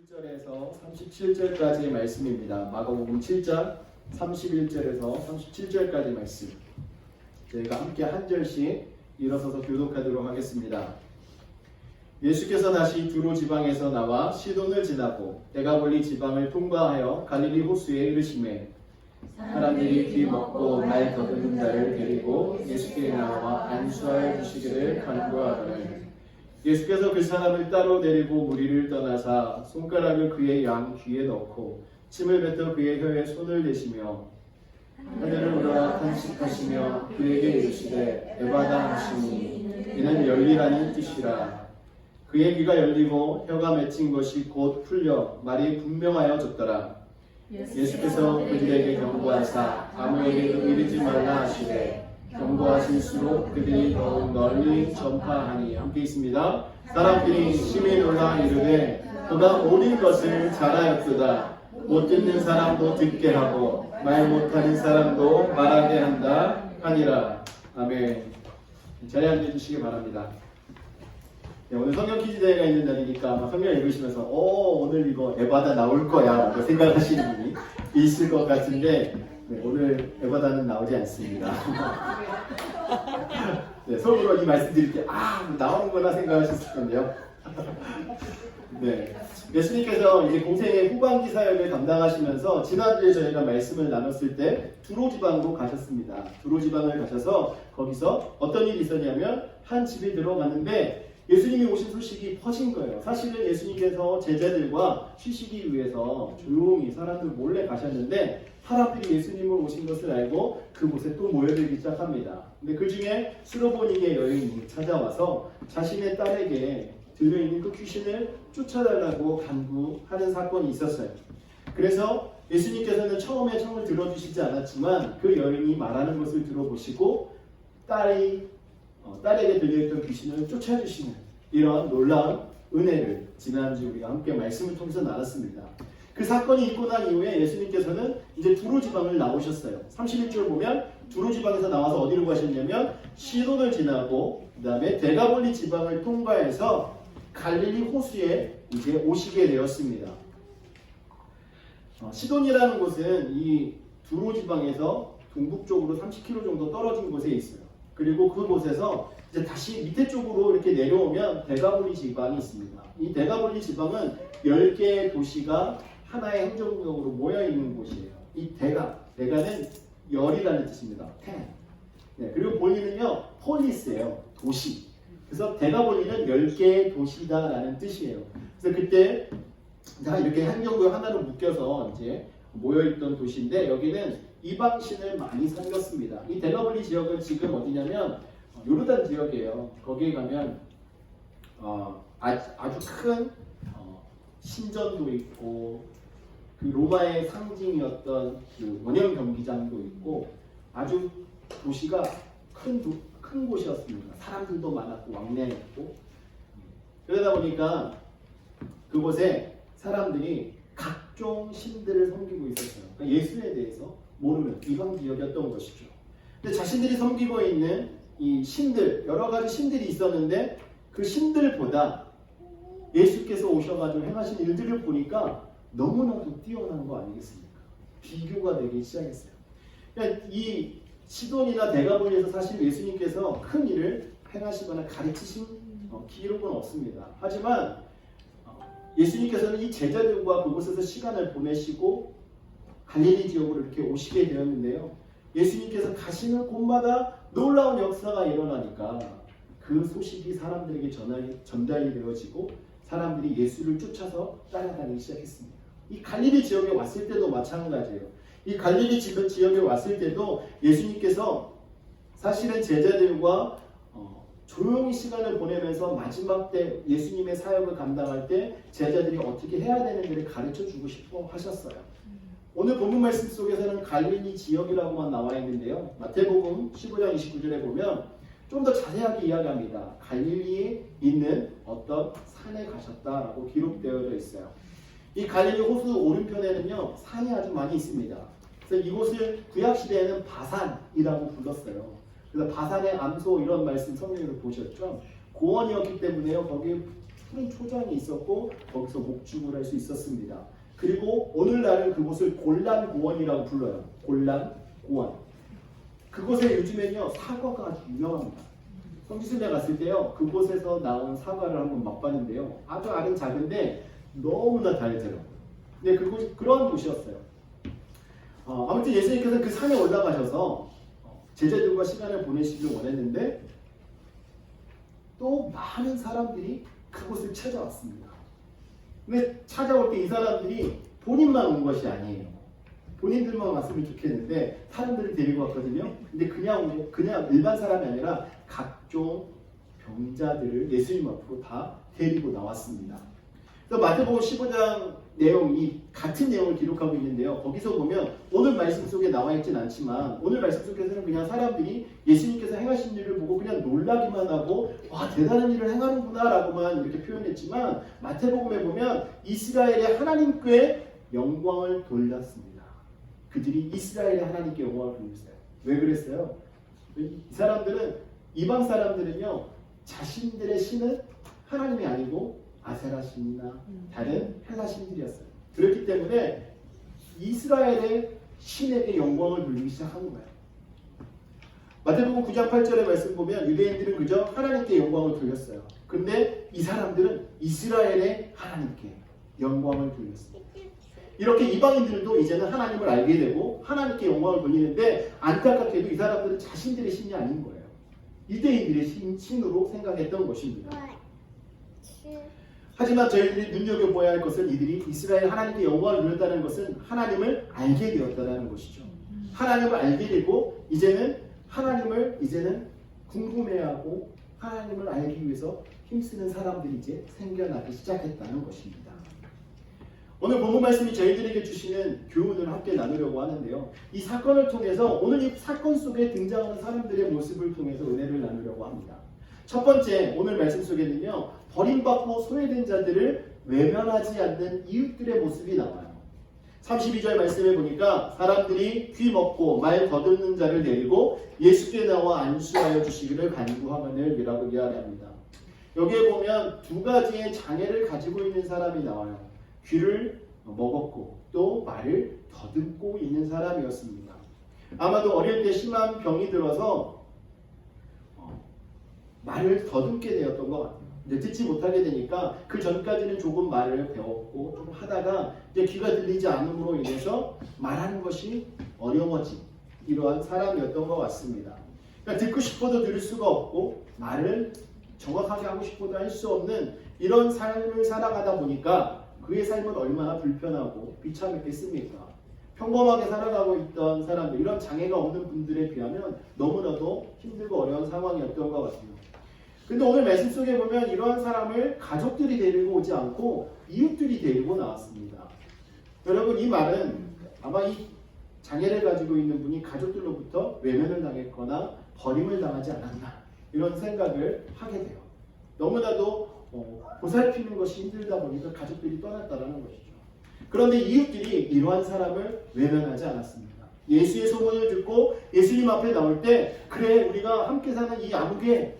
1절에서 37절까지의 말씀입니다. 마가복음 7장 31절에서 37절까지 말씀. 저희가 함께 한 절씩 일어서서 교독하도록 하겠습니다. 예수께서 다시 두로 지방에서 나와 시돈을 지나고 데가볼리 지방을 통과하여 갈릴리 호수에 이르시매 사람들이 귀 먹고 말 더듬는 자를 데리고 예수께 나와 안수하여 주시기를 간구하더니 예수께서 그 사람을 따로 데리고 무리를 떠나사 손가락을 그의 양 귀에 넣고 침을 뱉어 그의 혀에 손을 대시며 하늘을 우러러 탄식하시며 그에게 이르시되 에바다 하시니 이는 열리라는 뜻이라. 그의 귀가 열리고 혀가 맺힌 것이 곧 풀려 말이 분명하여졌더라. 예수께서 그들에게 경고하사 아무에게도 이르지 말라 하시되 경고하실수록 그들이 더욱 널리 전파하니 함께 있습니다. 사람들이 심히 놀라 이르되 그가 옳은 것을 잘하였도다. 못 듣는 사람도 듣게 하고 말 못하는 사람도 말하게 한다 하니라. 아멘. 자리에 앉아주시기 바랍니다. 네, 오늘 성경 퀴즈 대회가 있는 날이니까 아마 성경 읽으시면서 오 오늘 이거 에바다 나올 거야 라고 생각하시는 분이 있을 것 같은데 네, 오늘 에바다는 나오지 않습니다. 네, 속으로 이 말씀 드릴 때아 나오는구나 생각하셨을 건데요. 네, 예수님께서 이제 공생의 후반기 사역을 담당하시면서 지난주에 저희가 말씀을 나눴을 때 두로 지방으로 가셨습니다. 두로 지방을 가셔서 거기서 어떤 일이 있었냐면 한 집에 들어갔는데 예수님이 오신 소식이 퍼진 거예요. 사실은 예수님께서 제자들과 쉬시기 위해서 조용히 사람들 몰래 가셨는데 사람들이 예수님을 오신 것을 알고 그곳에 또 모여들기 시작합니다. 근데 그 중에 스로보니게 여인이 찾아와서 자신의 딸에게 들려있는 그 귀신을 쫓아달라고 간구하는 사건이 있었어요. 그래서 예수님께서는 처음에 청을 들어주시지 않았지만 그 여인이 말하는 것을 들어보시고 딸이 어, 딸에게 들려있던 귀신을 쫓아주시는 이런 놀라운 은혜를 지난주 우리가 함께 말씀을 통해서 나눴습니다. 그 사건이 있고 난 이후에 예수님께서는 이제 두로 지방을 나오셨어요. 31절 보면 두로 지방에서 나와서 어디로 가셨냐면 시돈을 지나고 그 다음에 데가볼리 지방을 통과해서 갈릴리 호수에 이제 오시게 되었습니다. 어, 시돈이라는 곳은 이 두로 지방에서 동북쪽으로 30km 정도 떨어진 곳에 있어요. 그리고 그곳에서 이제 다시 밑에 쪽으로 이렇게 내려오면 데가볼리 지방이 있습니다. 이 데가볼리 지방은 10개의 도시가 하나의 행정구역으로 모여 있는 곳이에요. 이 대가, 대가는 열이라는 뜻입니다. 네, 그리고 볼리는요, 폴리스예요. 도시. 그래서 데가볼리는 10개의 도시다라는 뜻이에요. 그래서 그때 다 이렇게 행정구역 하나로 묶여서 이제 모여있던 도시인데 여기는 이방신을 많이 섬겼습니다. 이 데가볼리 지역은 지금 어디냐면 어, 요르단 지역이에요. 거기에 가면 어, 아주, 아주 큰 어, 신전도 있고 그 로마의 상징이었던 그 원형 경기장도 있고 아주 도시가 큰, 도, 큰 곳이었습니다. 사람들도 많았고 왕래했고 그러다 보니까 그곳에 사람들이 각종 신들을 섬기고 있었어요. 그러니까 예수에 대해서 이방 지역이었던 것이죠. 근데 자신들이 섬기고 있는 이 신들 여러 가지 신들이 있었는데 그 신들보다 예수께서 오셔가지고 행하신 일들을 보니까 너무나도 뛰어난 거 아니겠습니까? 비교가 되기 시작했어요. 그러니까 이 시돈이나 대가볼리에서 사실 예수님께서 큰 일을 행하시거나 가르치신 어, 기록은 없습니다. 하지만 어, 예수님께서는 이 제자들과 그곳에서 시간을 보내시고 갈릴리 지역으로 이렇게 오시게 되었는데요. 예수님께서 가시는 곳마다 놀라운 역사가 일어나니까 그 소식이 사람들에게 전달이, 전달이 되어지고 사람들이 예수를 쫓아서 따라다니기 시작했습니다. 이 갈릴리 지역에 왔을 때도 마찬가지예요. 이 갈릴리 지- 지역에 왔을 때도 예수님께서 사실은 제자들과 어, 조용히 시간을 보내면서 마지막 때 예수님의 사역을 감당할 때 제자들이 어떻게 해야 되는지를 가르쳐 주고 싶어 하셨어요. 오늘 본문 말씀 속에서는 갈릴리 지역이라고만 나와 있는데요. 마태복음 15장 29절에 보면 좀 더 자세하게 이야기합니다. 갈릴리에 있는 어떤 산에 가셨다라고 기록되어져 있어요. 이 갈릴리 호수 오른편에는요 산이 아주 많이 있습니다. 그래서 이곳을 구약 시대에는 바산이라고 불렀어요. 그래서 바산의 암소 이런 말씀 성경에서 보셨죠? 고원이었기 때문에요. 거기 푸른 초장이 있었고 거기서 목축을 할 수 있었습니다. 그리고 오늘날은 그곳을 골란 고원이라고 불러요. 골란 고원. 그곳에 요즘엔요 사과가 아주 유명합니다. 성지순례 갔을 때요 그곳에서 나온 사과를 한번 맛봤는데요 아주 알은 작은데 너무나 달더라고요. 네 그곳 그런 곳이었어요. 어, 아무튼 예수님께서는 그 산에 올라가셔서 어, 제자들과 시간을 보내시길 원했는데 또 많은 사람들이 그곳을 찾아왔습니다. 근데 찾아올 때 이 사람들이 본인만 온 것이 아니에요. 본인들만 왔으면 좋겠는데 사람들을 데리고 왔거든요. 근데 그냥 온- 그냥 일반 사람이 아니라 각종 병자들을 예수님 앞으로 다 데리고 나왔습니다. 그래서 마태복음 15장 내용이 같은 내용을 기록하고 있는데요. 거기서 보면 오늘 말씀 속에 나와 있진 않지만 오늘 말씀 속에서는 그냥 사람들이 예수님께서 행하신 일을 보고 그냥 놀라기만 하고 와 대단한 일을 행하는구나라고만 이렇게 표현했지만 마태복음에 보면 이스라엘의 하나님께 영광을 돌렸습니다. 그들이 이스라엘의 하나님께 영광을 돌렸어요. 왜 그랬어요? 이 사람들은 이방 사람들은요 자신들의 신은 하나님이 아니고 아세라 신이나 다른 헬라 신들이었어요. 그렇기 때문에 이스라엘의 신에게 영광을 돌리기 시작한 거예요. 마태복음 9장 8절의 말씀 보면 유대인들은 그저 하나님께 영광을 돌렸어요. 근데 이 사람들은 이스라엘의 하나님께 영광을 돌렸어요. 이렇게 이방인들도 이제는 하나님을 알게 되고 하나님께 영광을 돌리는데 안타깝게도 이 사람들은 자신들의 신이 아닌 거예요. 유대인들의 신, 신으로 생각했던 것입니다. 하지만 저희들이 눈여겨보아야 할 것은 이들이 이스라엘 하나님께 영광을 누렸다는 것은 하나님을 알게 되었다는 것이죠. 하나님을 알게 되고 이제는 하나님을 이제는 궁금해하고 하나님을 알기 위해서 힘쓰는 사람들이 이제 생겨나기 시작했다는 것입니다. 오늘 본문 말씀이 저희들에게 주시는 교훈을 함께 나누려고 하는데요. 이 사건을 통해서 오늘 이 사건 속에 등장하는 사람들의 모습을 통해서 은혜를 나누려고 합니다. 첫 번째 오늘 말씀 속에는요. 버림받고 소외된 자들을 외면하지 않는 이웃들의 모습이 나와요. 32절 말씀에 보니까 사람들이 귀 먹고 말 더듬는 자를 데리고 예수께 나와 안수하여 주시기를 간구하면을 이라고 이야기합니다. 여기에 보면 두 가지의 장애를 가지고 있는 사람이 나와요. 귀를 먹었고 또 말을 더듬고 있는 사람이었습니다. 아마도 어릴 때 심한 병이 들어서 어, 말을 더듬게 되었던 것 같아요. 이제 듣지 못하게 되니까 그 전까지는 조금 말을 배웠고 조금 하다가 이제 귀가 들리지 않음으로 인해서 말하는 것이 어려워진 이러한 사람이었던 것 같습니다. 그러니까 듣고 싶어도 들을 수가 없고 말을 정확하게 하고 싶어도 할 수 없는 이런 삶을 살아가다 보니까 그의 삶은 얼마나 불편하고 비참했겠습니까? 평범하게 살아가고 있던 사람들, 이런 장애가 없는 분들에 비하면 너무나도 힘들고 어려운 상황이었던 것 같아요. 근데 오늘 말씀 속에 보면 이러한 사람을 가족들이 데리고 오지 않고 이웃들이 데리고 나왔습니다. 여러분 이 말은 아마 이 장애를 가지고 있는 분이 가족들로부터 외면을 당했거나 버림을 당하지 않았나 이런 생각을 하게 돼요. 너무나도 어, 보살피는 것이 힘들다 보니까 가족들이 떠났다라는 것이죠. 그런데 이웃들이 이러한 사람을 외면하지 않았습니다. 예수의 소문을 듣고 예수님 앞에 나올 때 그래 우리가 함께 사는 이 암흑에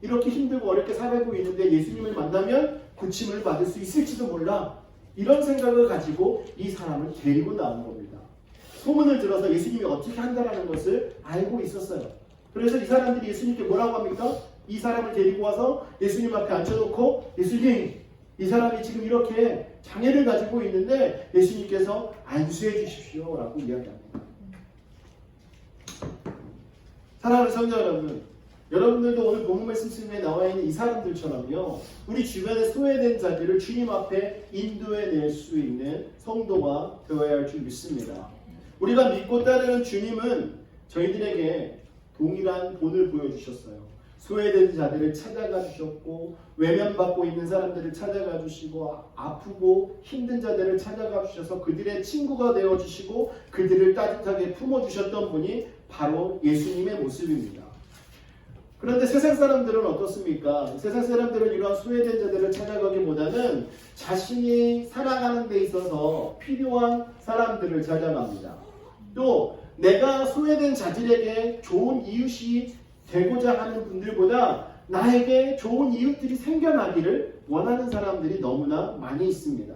이렇게 힘들고 어렵게 살고 있는데 예수님을 만나면 고침을 받을 수 있을지도 몰라 이런 생각을 가지고 이 사람을 데리고 나온 겁니다. 소문을 들어서 예수님이 어떻게 한다라는 것을 알고 있었어요. 그래서 이 사람들이 예수님께 뭐라고 합니까? 이 사람을 데리고 와서 예수님 앞에 앉혀놓고 예수님 이 사람이 지금 이렇게 장애를 가지고 있는데 예수님께서 안수해 주십시오라고 이야기합니다. 사랑하는 성도 여러분, 여러분들도 오늘 본문 말씀 속에 나와 있는 이 사람들처럼요, 우리 주변에 소외된 자들을 주님 앞에 인도해낼 수 있는 성도가 되어야 할 줄 믿습니다. 우리가 믿고 따르는 주님은 저희들에게 동일한 본을 보여주셨어요. 소외된 자들을 찾아가 주셨고 외면받고 있는 사람들을 찾아가 주시고 아프고 힘든 자들을 찾아가 주셔서 그들의 친구가 되어 주시고 그들을 따뜻하게 품어 주셨던 분이 바로 예수님의 모습입니다. 그런데 세상 사람들은 어떻습니까? 세상 사람들은 이러한 소외된 자들을 찾아가기보다는 자신이 살아가는 데 있어서 필요한 사람들을 찾아갑니다. 또 내가 소외된 자들에게 좋은 이웃이 되고자 하는 분들보다 나에게 좋은 이웃들이 생겨나기를 원하는 사람들이 너무나 많이 있습니다.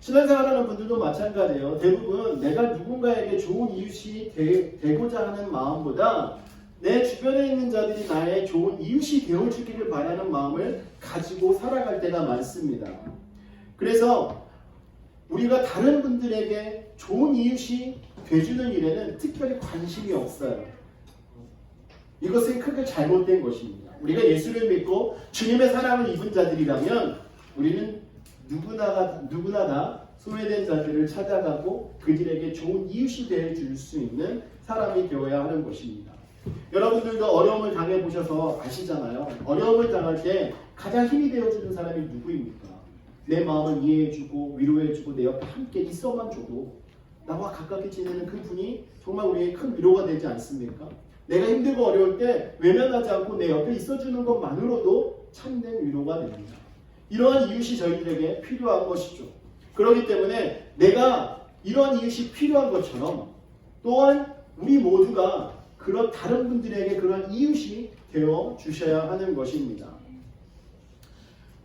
신앙생활하는 분들도 마찬가지예요. 대부분 내가 누군가에게 좋은 이웃이 되, 고자 하는 마음보다 내 주변에 있는 자들이 나의 좋은 이웃이 되어주기를 바라는 마음을 가지고 살아갈 때가 많습니다. 그래서 우리가 다른 분들에게 좋은 이웃이 돼주는 일에는 특별히 관심이 없어요. 이것은 크게 잘못된 것입니다. 우리가 예수를 믿고 주님의 사랑을 입은 자들이라면 우리는 누구나가 누구나 다 소외된 자들을 찾아가고 그들에게 좋은 이웃이 되어 줄 수 있는 사람이 되어야 하는 것입니다. 여러분들도 어려움을 당해 보셔서 아시잖아요. 어려움을 당할 때 가장 힘이 되어 주는 사람이 누구입니까? 내 마음을 이해해 주고 위로해 주고 내 옆에 함께 있어만 줘도 나와 가깝게 지내는 그 분이 정말 우리에게 큰 위로가 되지 않습니까? 내가 힘들고 어려울 때 외면하지 않고 내 옆에 있어주는 것만으로도 참된 위로가 됩니다. 이러한 이웃이 저희들에게 필요한 것이죠. 그렇기 때문에 내가 이런 이웃이 필요한 것처럼 또한 우리 모두가 그런 다른 분들에게 그런 이웃이 되어 주셔야 하는 것입니다.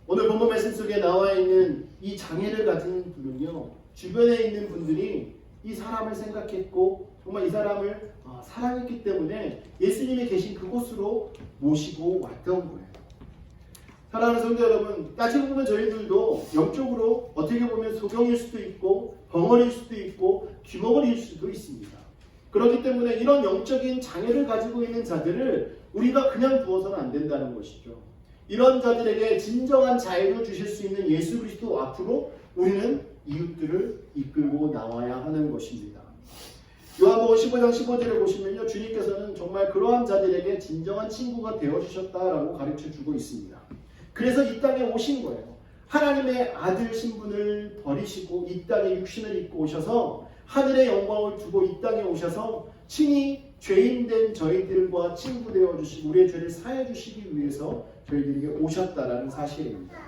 오늘 본문 말씀 속에 나와 있는 이 장애를 가진 분은요, 주변에 있는 분들이 이 사람을 생각했고, 정말 이 사람을 어, 사랑했기 때문에 예수님이 계신 그곳으로 모시고 왔던 거예요. 사랑하는 성도 여러분, 따지고 보면 저희들도 영적으로 어떻게 보면 소경일 수도 있고, 벙어리일 수도 있고, 귀머거리일 수도 있습니다. 그렇기 때문에 이런 영적인 장애를 가지고 있는 자들을 우리가 그냥 두어서는 안 된다는 것이죠. 이런 자들에게 진정한 자유를 주실 수 있는 예수 그리스도 앞으로 우리는 이웃들을 이끌고 나와야 하는 것입니다. 요한복음 15장 15절에 보시면요. 주님께서는 정말 그러한 자들에게 진정한 친구가 되어 주셨다라고 가르쳐 주고 있습니다. 그래서 이 땅에 오신 거예요. 하나님의 아들 신분을 버리시고 이 땅에 육신을 입고 오셔서 하늘의 영광을 두고 이 땅에 오셔서 친히 죄인된 저희들과 친구 되어 주시고 우리의 죄를 사해 주시기 위해서 저희들에게 오셨다라는 사실입니다.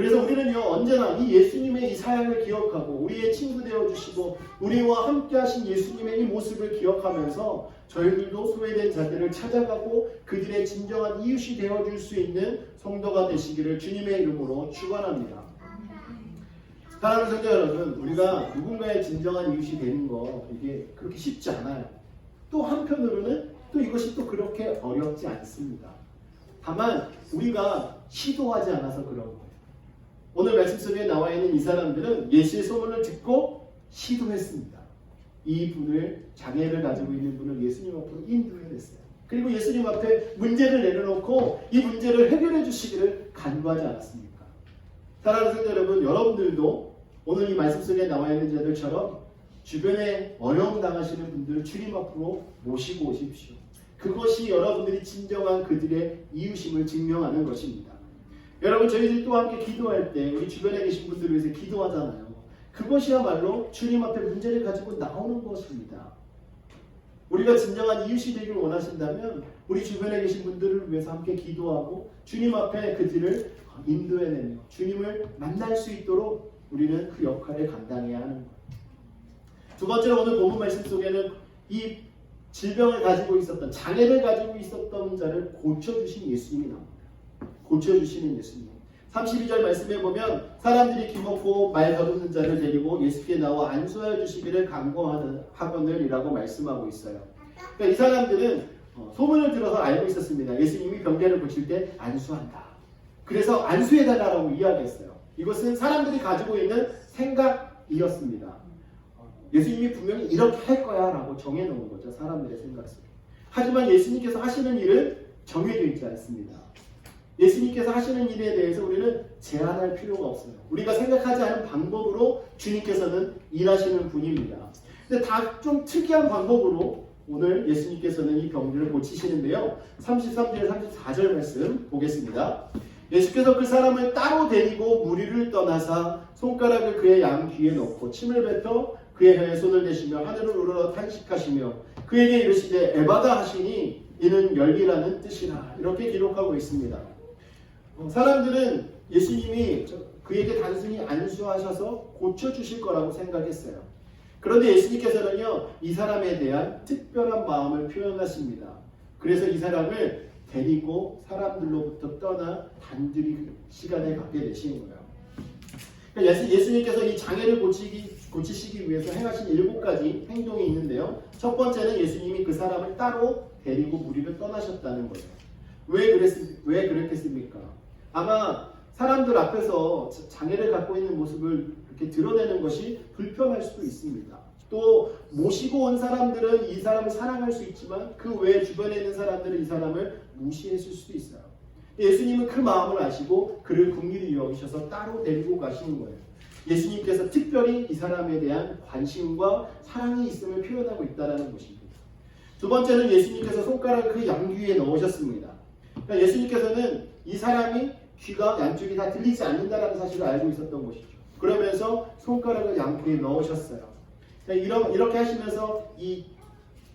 그래서 우리는요 언제나 이 예수님의 이 사역을 기억하고 우리의 친구 되어 주시고 우리와 함께 하신 예수님의 이 모습을 기억하면서 저희들도 소외된 자들을 찾아가고 그들의 진정한 이웃이 되어 줄 수 있는 성도가 되시기를 주님의 이름으로 축원합니다. 사랑하는 성도 여러분, 우리가 누군가의 진정한 이웃이 되는 거 이게 그렇게 쉽지 않아요. 또 한편으로는 또 이것이 또 그렇게 어렵지 않습니다. 다만 우리가 시도하지 않아서 그런 거예요. 오늘 말씀 속에 나와 있는 이 사람들은 예수의 소문을 듣고 시도했습니다. 이 분을 장애를 가지고 있는 분을 예수님 앞으로 인도해냈어요. 그리고 예수님 앞에 문제를 내려놓고 이 문제를 해결해 주시기를 간구하지 않았습니까? 사랑하는 성도 여러분, 여러분들도 오늘 이 말씀 속에 나와 있는 자들처럼 주변에 어려움 당하시는 분들을 주님 앞으로 모시고 오십시오. 그것이 여러분들이 진정한 그들의 이웃임을 증명하는 것입니다. 여러분 저희들이 또 함께 기도할 때 우리 주변에 계신 분들을 위해서 기도하잖아요. 그것이야말로 주님 앞에 문제를 가지고 나오는 것입니다. 우리가 진정한 이웃이 되길 원하신다면 우리 주변에 계신 분들을 위해서 함께 기도하고 주님 앞에 그들을 인도해내며 주님을 만날 수 있도록 우리는 그 역할을 감당해야 하는 거예요. 두 번째로 오늘 본문 말씀 속에는 이 질병을 가지고 있었던 장애를 가지고 있었던 자를 고쳐주신 예수님이 나옵니다. 고쳐주시는 예수님. 32절 말씀에 보면 사람들이 기먹고 말 더듬는 자를 데리고 예수께 나와 안수하여 주시기를 간구하거늘이라고 말씀하고 있어요. 그러니까 이 사람들은 어, 소문을 들어서 알고 있었습니다. 예수님이 병자를 고칠 때 안수한다. 그래서 안수해달라고 이야기했어요. 이것은 사람들이 가지고 있는 생각이었습니다. 예수님이 분명히 이렇게 할 거야 라고 정해놓은 거죠. 사람들의 생각 속에. 하지만 예수님께서 하시는 일은 정해져 있지 않습니다. 예수님께서 하시는 일에 대해서 우리는 제한할 필요가 없어요. 우리가 생각하지 않은 방법으로 주님께서는 일하시는 분입니다. 근데 다 좀 특이한 방법으로 오늘 예수님께서는 이 병들을 고치시는데요. 33절, 34절 말씀 보겠습니다. 예수께서 그 사람을 따로 데리고 무리를 떠나사 손가락을 그의 양 귀에 넣고 침을 뱉어 그의 혀에 손을 대시며 하늘을 우러러 탄식하시며 그에게 이르시되 에바다 하시니 이는 열기라는 뜻이라 이렇게 기록하고 있습니다. 어, 사람들은 예수님이 그에게 단순히 안수하셔서 고쳐주실 거라고 생각했어요. 그런데 예수님께서는요, 이 사람에 대한 특별한 마음을 표현하십니다. 그래서 이 사람을 데리고 사람들로부터 떠나 단둘이 시간을 갖게 되시는 거예요. 그러니까 예수, 예수님께서 이 장애를 고치기, 고치시기 위해서 행하신 일곱 가지 행동이 있는데요. 첫 번째는 예수님이 그 사람을 따로 데리고 무리를 떠나셨다는 거예요. 왜, 그랬, 왜 그랬겠습니까? 아마 사람들 앞에서 자- 장애를 갖고 있는 모습을 이렇게 드러내는 것이 불편할 수도 있습니다. 또 모시고 온 사람들은 이 사람을 사랑할 수 있지만 그 외 주변에 있는 사람들은 이 사람을 무시했을 수도 있어요. 예수님은 그 마음을 아시고 그를 긍휼히 여기셔서 따로 데리고 가시는 거예요. 예수님께서 특별히 이 사람에 대한 관심과 사랑이 있음을 표현하고 있다는 것입니다. 두 번째는 예수님께서 손가락을 그 양귀에 넣으셨습니다. 그러니까 예수님께서는 이 사람이 귀가 양쪽이 다 들리지 않는다는 사실을 알고 있었던 것이죠. 그러면서 손가락을 양귀에 넣으셨어요. 그러니까 이러, 이렇게 하시면서 이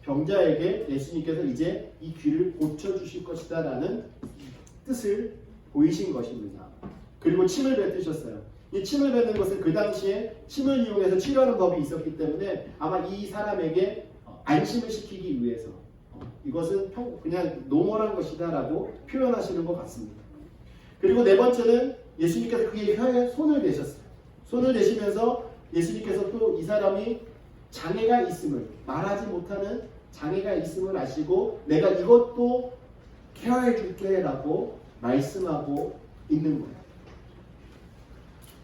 병자에게 예수님께서 이제 이 귀를 고쳐주실 것이다 라는 뜻을 보이신 것입니다. 그리고 침을 뱉으셨어요. 이 침을 뱉는 것은 그 당시에 침을 이용해서 치료하는 법이 있었기 때문에 아마 이 사람에게 어, 안심을 시키기 위해서 어, 이것은 평- 그냥 노멀한 것이다라고 표현하시는 것 같습니다. 그리고 네 번째는 예수님께서 그의 혀에 손을 대셨어요. 손을 대시면서 예수님께서 또 이 사람이 장애가 있음을 말하지 못하는 장애가 있음을 아시고 내가 이것도 케어해 줄게라고 말씀하고 있는 거예요.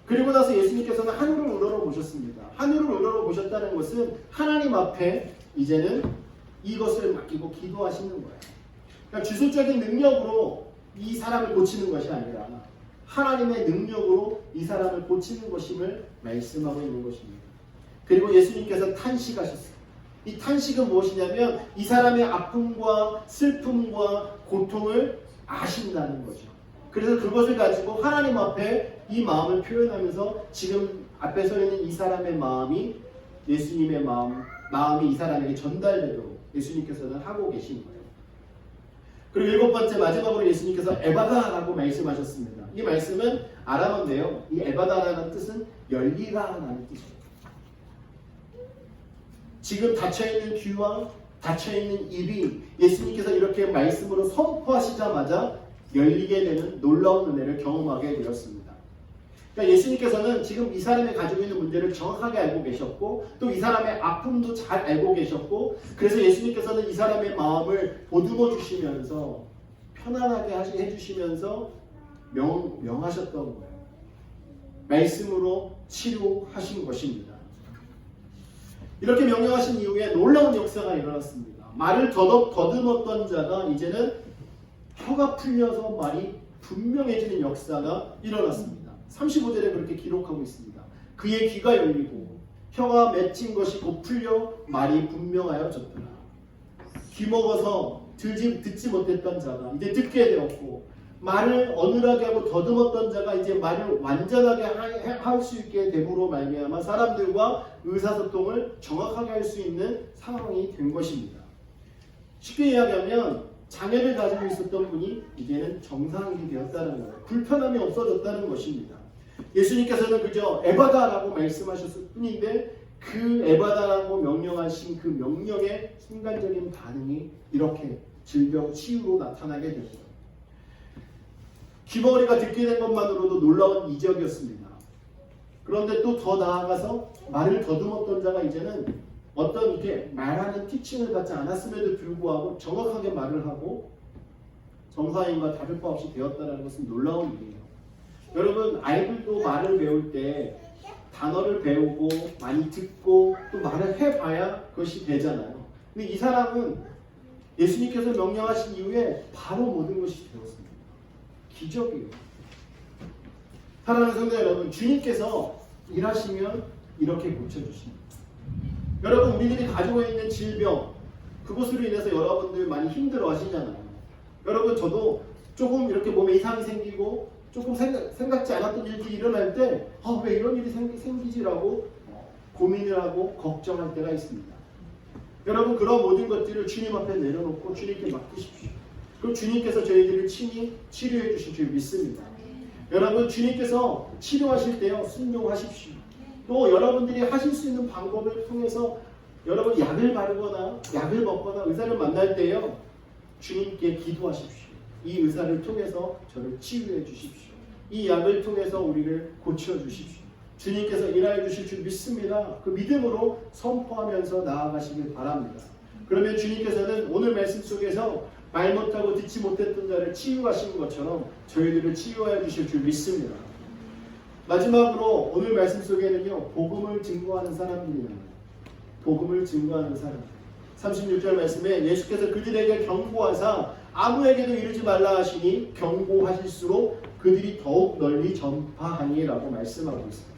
그리고 나서 예수님께서는 하늘을 우러러 보셨습니다. 하늘을 우러러 보셨다는 것은 하나님 앞에 이제는 이것을 맡기고 기도하시는 거예요. 그러니까 주술적인 능력으로 이 사람을 고치는 것이 아니라 하나님의 능력으로 이 사람을 고치는 것임을 말씀하고 있는 것입니다. 그리고 예수님께서 탄식하셨어요. 이 탄식은 무엇이냐면 이 사람의 아픔과 슬픔과 고통을 아신다는 거죠. 그래서 그것을 가지고 하나님 앞에 이 마음을 표현하면서 지금 앞에 서 있는 이 사람의 마음이 예수님의 마음, 마음이 이 사람에게 전달되도록 예수님께서는 하고 계신 거예요. 그리고 일곱 번째 마지막으로 예수님께서 에바다라고 말씀하셨습니다. 이 말씀은 아람어인데요. 이 에바다라는 뜻은 열리라라는 뜻입니다. 지금 닫혀있는 귀와 닫혀있는 입이 예수님께서 이렇게 말씀으로 선포하시자마자 열리게 되는 놀라운 은혜를 경험하게 되었습니다. 그러니까 예수님께서는 지금 이 사람이 가지고 있는 문제를 정확하게 알고 계셨고 또 이 사람의 아픔도 잘 알고 계셨고 그래서 예수님께서는 이 사람의 마음을 보듬어 주시면서 편안하게 해주시면서 명, 명하셨던 거예요. 말씀으로 치료하신 것입니다. 이렇게 명령하신 이후에 놀라운 역사가 일어났습니다. 말을 더덕 더듬었던 자가 이제는 혀가 풀려서 말이 분명해지는 역사가 일어났습니다. 35절에 그렇게 기록하고 있습니다. 그의 귀가 열리고 혀가 맺힌 것이 곧 풀려 말이 분명하여졌더라. 귀 먹어서 들지, 듣지 못했던 자가 이제 듣게 되었고 말을 어눌하게 하고 더듬었던 자가 이제 말을 완전하게 할 수 있게 됨으로 말미암아 사람들과 의사소통을 정확하게 할 수 있는 상황이 된 것입니다. 쉽게 이야기하면 장애를 가지고 있었던 분이 이제는 정상이 되었다는 거예요. 불편함이 없어졌다는 것입니다. 예수님께서는 그저 에바다라고 말씀하셨을 뿐인데 그 에바다라고 명령하신 그 명령의 순간적인 반응이 이렇게 질병 치유로 나타나게 됐어요. 귀머리가 듣게 된 것만으로도 놀라운 이적이었습니다. 그런데 또 더 나아가서 말을 더듬었던 자가 이제는 어떤 이렇게 말하는 티칭을 받지 않았음에도 불구하고 정확하게 말을 하고 정사인과 다를 바 없이 되었다는 것은 놀라운 일이에요. 여러분 아이들도 말을 배울 때 단어를 배우고 많이 듣고 또 말을 해봐야 그것이 되잖아요. 근데 이 사람은 예수님께서 명령하신 이후에 바로 모든 것이 되었습니다. 기적이에요. 사랑하는 성도 여러분, 주님께서 일하시면 이렇게 고쳐주십니다. 여러분, 우리들이 가지고 있는 질병, 그것으로 인해서 여러분들 많이 힘들어 하시잖아요. 여러분, 저도 조금 이렇게 몸에 이상이 생기고 조금 생각, 생각지 않았던 일들이 일어날 때, 아, 왜 이런 일이 생기, 생기지라고 고민을 하고 걱정할 때가 있습니다. 여러분, 그런 모든 것들을 주님 앞에 내려놓고 주님께 맡기십시오. 그럼 주님께서 저희들을 친히 치료해 주실 줄 믿습니다. 여러분 주님께서 치료하실 때요 순종하십시오. 또 여러분들이 하실 수 있는 방법을 통해서 여러분 약을 바르거나 약을 먹거나 의사를 만날 때요 주님께 기도하십시오. 이 의사를 통해서 저를 치유해 주십시오. 이 약을 통해서 우리를 고쳐 주십시오. 주님께서 일하여 주실 줄 믿습니다. 그 믿음으로 선포하면서 나아가시길 바랍니다. 그러면 주님께서는 오늘 말씀 속에서 말 못하고 듣지 못했던 자를 치유하신 것처럼 저희들을 치유하여 주실 줄 믿습니다. 마지막으로 오늘 말씀 속에는요 복음을 증거하는 사람들이 나와요. 복음을 증거하는 사람. 36절 말씀에 예수께서 그들에게 경고하사 아무에게도 이르지 말라 하시니 경고하실수록 그들이 더욱 널리 전파하니라고 말씀하고 있습니다.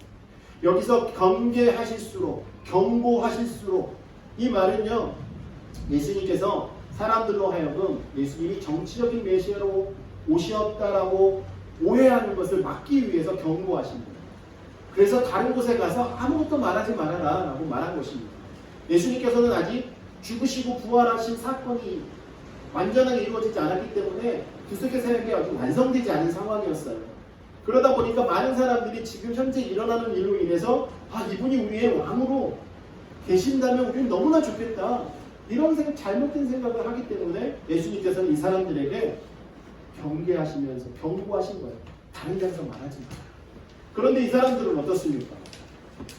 여기서 경계하실수록 경고하실수록 이 말은요 예수님께서 사람들로 하여금 예수님이 정치적인 메시아로 오셨다라고 오해하는 것을 막기 위해서 경고하십니다. 그래서 다른 곳에 가서 아무것도 말하지 말아라 라고 말한 것입니다. 예수님께서는 아직 죽으시고 부활하신 사건이 완전하게 이루어지지 않았기 때문에 구속의 사역이 아직 완성되지 않은 상황이었어요. 그러다 보니까 많은 사람들이 지금 현재 일어나는 일로 인해서 아 이분이 우리의 왕으로 계신다면 우리는 너무나 좋겠다. 이런 생각, 잘못된 생각을 하기 때문에 예수님께서는 이 사람들에게 경계하시면서 경고하신 거예요. 다른 데서 말하지 마. 그런데 이 사람들은 어떻습니까?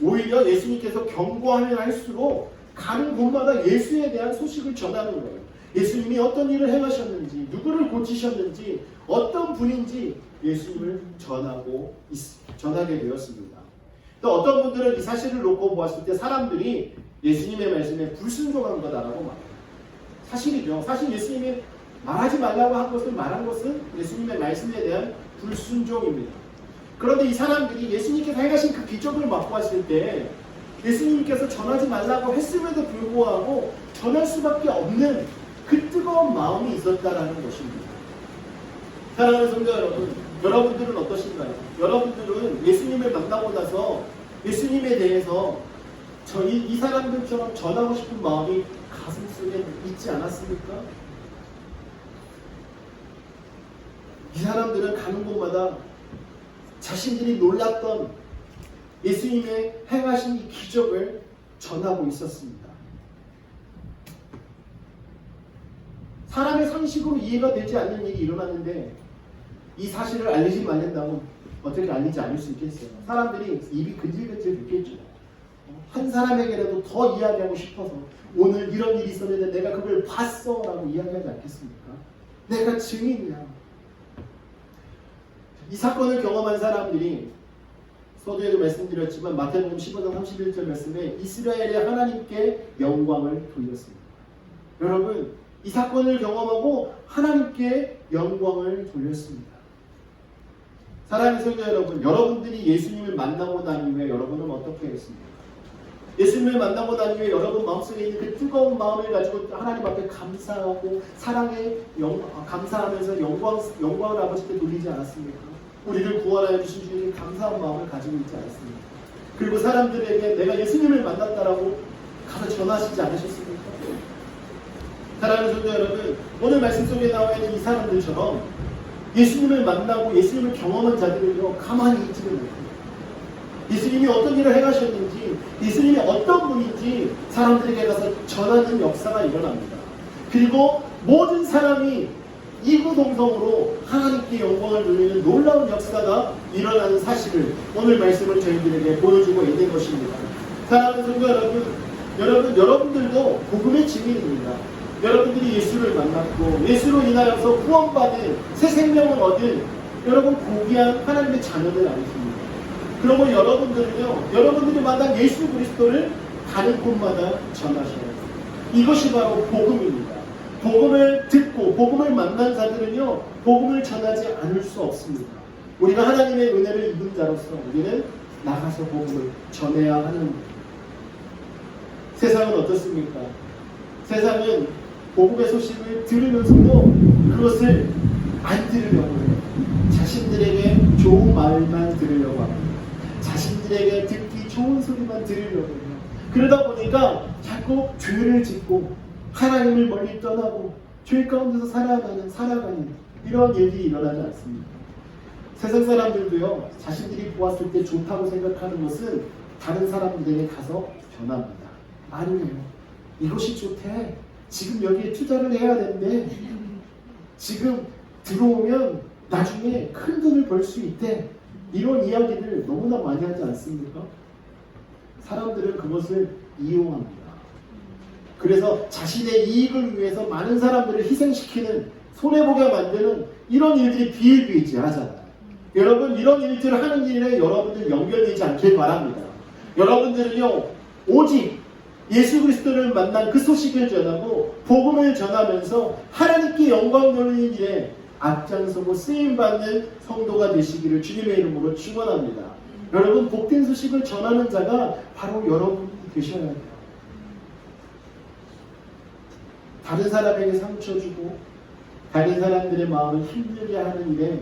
오히려 예수님께서 경고하면 할수록 가는 곳마다 예수에 대한 소식을 전하는 거예요. 예수님이 어떤 일을 행하셨는지, 누구를 고치셨는지, 어떤 분인지 예수님을 전하고 있- 전하게 되었습니다. 또 어떤 분들은 이 사실을 놓고 보았을 때 사람들이 예수님의 말씀에 불순종한 거다라고 말해요. 사실이죠. 사실 예수님이 말하지 말라고 한 것을 말한 것은 예수님의 말씀에 대한 불순종입니다. 그런데 이 사람들이 예수님께서 행하신 그 기적을 맛보았을 때 예수님께서 전하지 말라고 했음에도 불구하고 전할 수밖에 없는 그 뜨거운 마음이 있었다라는 것입니다. 사랑하는 성도 여러분, 여러분들은 어떠신가요? 여러분들은 예수님을 만나고 나서 예수님에 대해서 저희 이 사람들처럼 전하고 싶은 마음이 가슴 속에 있지 않았습니까? 이 사람들은 가는 곳마다 자신들이 놀랐던 예수님의 행하신 이 기적을 전하고 있었습니다. 사람의 상식으로 이해가 되지 않는 일이 일어났는데 이 사실을 알리지 말린다면 어떻게 알리지 않을 수 있겠어요? 사람들이 입이 근질근질 느꼈죠. 한 사람에게라도 더 이야기하고 싶어서 오늘 이런 일이 있었는데 내가 그걸 봤어 라고 이야기하지 않겠습니까? 내가 증인이야. 이 사건을 경험한 사람들이 서두에도 말씀드렸지만 마태복음 15장 31절 말씀에 이스라엘의 하나님께 영광을 돌렸습니다. 여러분 이 사건을 경험하고 하나님께 영광을 돌렸습니다. 사랑하는 성도 여러분, 여러분들이 예수님을 만나고 난 이후에 여러분은 어떻게 했습니까? 예수님을 만나고 난 이후에 여러분 마음속에 있는 그 뜨거운 마음을 가지고 하나님 앞에 감사하고 사랑에 영, 감사하면서 영광, 영광을 아버지께 돌리지 않았습니까? 우리를 구원하여 주신 주님께 감사한 마음을 가지고 있지 않았습니까? 그리고 사람들에게 내가 예수님을 만났다라고 가서 전하시지 않으셨습니까? 사랑하는 성도 여러분, 오늘 말씀 속에 나와 있는 이 사람들처럼 예수님을 만나고 예수님을 경험한 자들은요, 가만히 있지는 않습니다. 예수님이 어떤 일을 행하셨는지, 예수님이 어떤 분인지 사람들에게 가서 전하는 역사가 일어납니다. 그리고 모든 사람이 이구동성으로 하나님께 영광을 돌리는 놀라운 역사가 일어나는 사실을 오늘 말씀을 저희들에게 보여주고 있는 것입니다. 사랑하는 성도 여러분, 여러분, 여러분들도 복음의 증인입니다. 여러분들이 예수를 만났고 예수로 인하여서 구원받은 새 생명을 얻은 여러분 고귀한 하나님의 자녀들 아니십니까? 그러면 여러분들은요, 여러분들이 만난 예수 그리스도를 가는 곳마다 전하셔야 돼요. 이것이 바로 복음입니다. 복음을 듣고 복음을 만난 자들은요, 복음을 전하지 않을 수 없습니다. 우리가 하나님의 은혜를 입은 자로서 우리는 나가서 복음을 전해야 하는 세상은 어떻습니까? 세상은 복음의 소식을 들으면서도 그것을 안 들으려고 해요. 자신들에게 좋은 말만 들으려고 합니다. 자신들에게 듣기 좋은 소리만 들으려고 해요. 그러다 보니까 자꾸 죄를 짓고 하나님을 멀리 떠나고 죄 가운데서 살아가는 살아가는 이런 일이 일어나지 않습니다. 세상 사람들도요 자신들이 보았을 때 좋다고 생각하는 것은 다른 사람들에게 가서 전합니다. 아니에요. 이것이 좋대. 지금 여기에 투자를 해야 된대. 지금 들어오면 나중에 큰 돈을 벌 수 있대. 이런 이야기들 너무나 많이 하지 않습니까? 사람들은 그것을 이용합니다. 그래서 자신의 이익을 위해서 많은 사람들을 희생시키는 손해보게 만드는 이런 일들이 비일비재하잖아요. 여러분 이런 일들을 하는 일에 여러분들 연결되지 않길 바랍니다. 여러분들은요 오직 예수 그리스도를 만난 그 소식을 전하고 복음을 전하면서 하나님께 영광 돌리는 일에 앞장서고 쓰임 받는 성도가 되시기를 주님의 이름으로 축원합니다. 여러분 복된 소식을 전하는 자가 바로 여러분이 되셔야 해요. 다른 사람에게 상처 주고 다른 사람들의 마음을 힘들게 하는 일에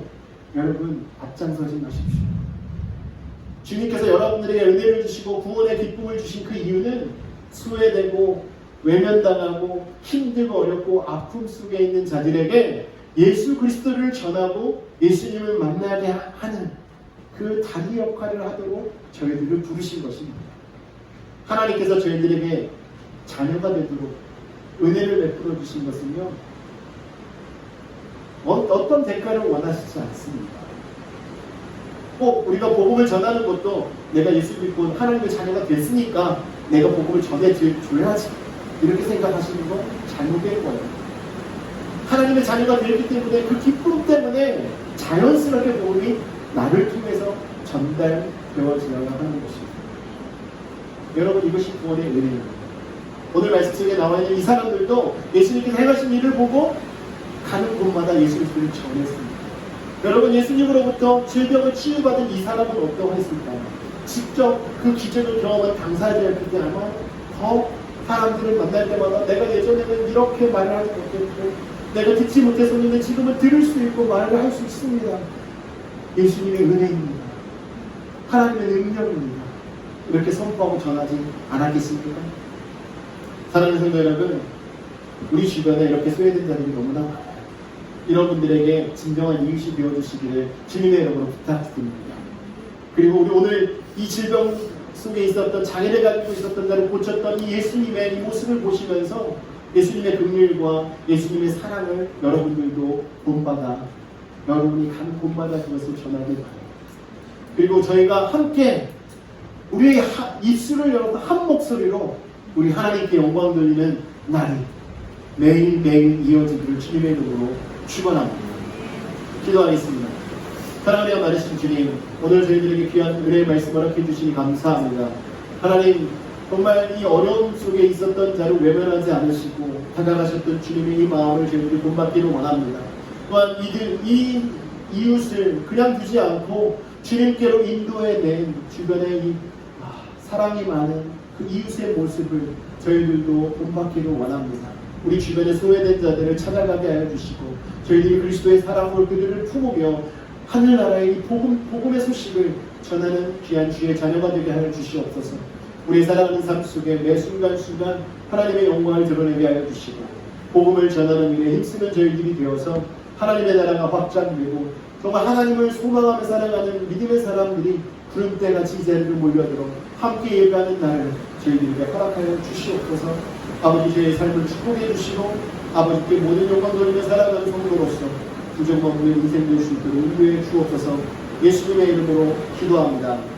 여러분 앞장서지 마십시오. 주님께서 여러분들에게 은혜를 주시고 구원의 기쁨을 주신 그 이유는 수혜되고 외면당하고 힘들고 어렵고 아픔 속에 있는 자들에게 예수 그리스도를 전하고 예수님을 만나게 하는 그 다리 역할을 하도록 저희들을 부르신 것입니다. 하나님께서 저희들에게 자녀가 되도록 은혜를 베풀어 주신 것은요. 어, 어떤 대가를 원하시지 않습니다. 꼭 우리가 복음을 전하는 것도 내가 예수 믿고 하나님의 자녀가 됐으니까 내가 복음을 전해줘야지 이렇게 생각하시는 건 잘못된 거예요. 하나님의 자녀가 되었기 때문에 그 기쁨 때문에 자연스럽게 복음이 나를 통해서 전달되어지려고 하는 것입니다. 여러분 이것이 구원의 은혜입니다. 오늘 말씀 속에 나와 있는 이 사람들도 예수님께서 행하신 일을 보고 가는 곳마다 예수 그리스도를 전했습니다. 여러분 예수님으로부터 질병을 치유받은 이 사람은 어떠했을까요? 직접 그 기적을 경험한 때문에 아마 더 사람들을 만날 때마다 내가 예전에는 이렇게 말을 하지 못했고 내가 듣지 못했었는데 지금은 들을 수 있고 말을 할 수 있습니다. 예수님의 은혜입니다. 하나님의 능력입니다. 이렇게 선포하고 전하지 않았겠습니까? 사랑하는 성도 여러분, 우리 주변에 이렇게 소외된 자들이 너무나 많아요. 이런 분들에게 진정한 이웃이 되어주시기를 주님의 이름으로 부탁드립니다. 그리고 우리 오늘 이 질병 속에 있었던 장애를 가지고 있었던 자를 고쳤던 이 예수님의 이 모습을 보시면서 예수님의 긍휼과 예수님의 사랑을 여러분들도 본받아 여러분이 간 곳마다 그것을 전하길 바랍니다. 그리고 저희가 함께 우리의 하- 입술을 열어서 한 목소리로 우리 하나님께 영광 돌리는 날이 매일매일 이어지기를 주님의 이름으로 축원합니다. 기도하겠습니다. 사랑하며 말하신 주님, 오늘 저희들에게 귀한 은혜의 말씀 허락해 주시니 감사합니다. 하나님, 정말 이 어려움 속에 있었던 자를 외면하지 않으시고 다가가셨던 주님의 이 마음을 저희들이 본받기를 원합니다. 또한 이들, 이 이웃을 그냥 두지 않고 주님께로 인도해낸 주변의 이 아, 사랑이 많은 그 이웃의 모습을 저희들도 본받기를 원합니다. 우리 주변의 소외된 자들을 찾아가게 하여 주시고 저희들이 그리스도의 사랑으로 그들을 품으며 하늘나라의 이 복음, 복음의 소식을 전하는 귀한 주의 자녀가 되게 하여 주시옵소서. 우리 살아가는 삶 속에 매 순간순간 하나님의 영광을 드러내게 하여 주시고 복음을 전하는 일에 힘쓰는 저희들이 되어서 하나님의 나라가 확장되고 정말 하나님을 소망하며 살아가는 믿음의 사람들이 구름 때같이 이 자리를 몰려들어 함께 예배하는 날을 저희들에게 허락하여 주시옵소서 아버지 저의 삶을 축복해 주시고 아버지께 모든 영광 돌리며 살아가는 성도로서 부정만무의 인생 될수 있도록 인도해 주옵소서 예수님의 이름으로 기도합니다.